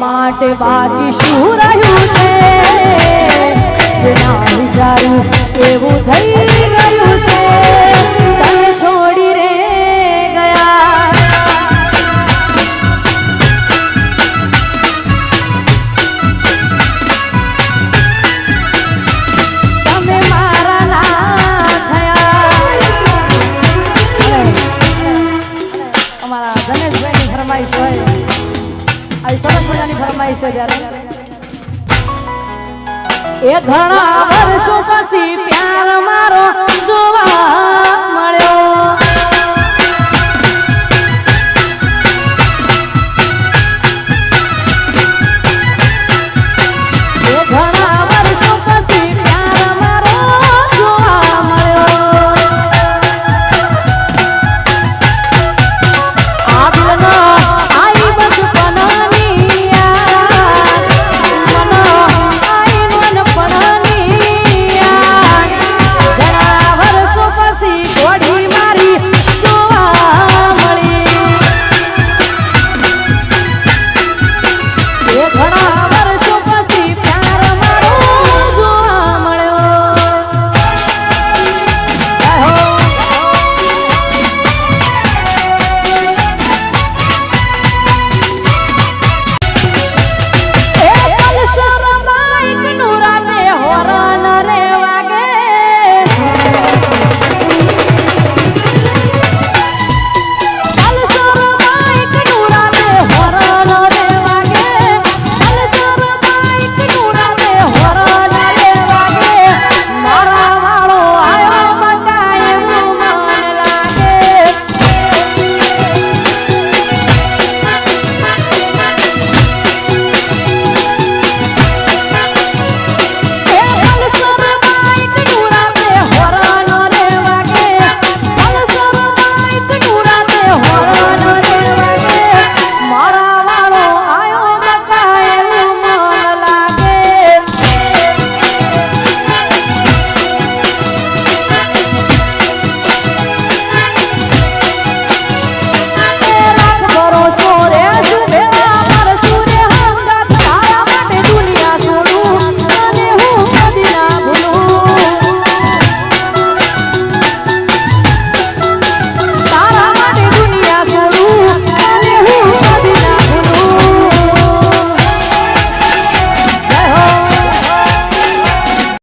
માટે બાકી શું રહ્યું છે? જેના વિચારું એવું થઈ ગયું છે. તમે છોડી રે ગયા. તમે મારા ના થયા. અમારા ધનેશભાઈની ફરમાઈશ હોય. આવી સરસ મજાની ફરમાઈશ છે જ્યારે એ ઘણા વર્ષો પછી પ્યાર મારો જોવા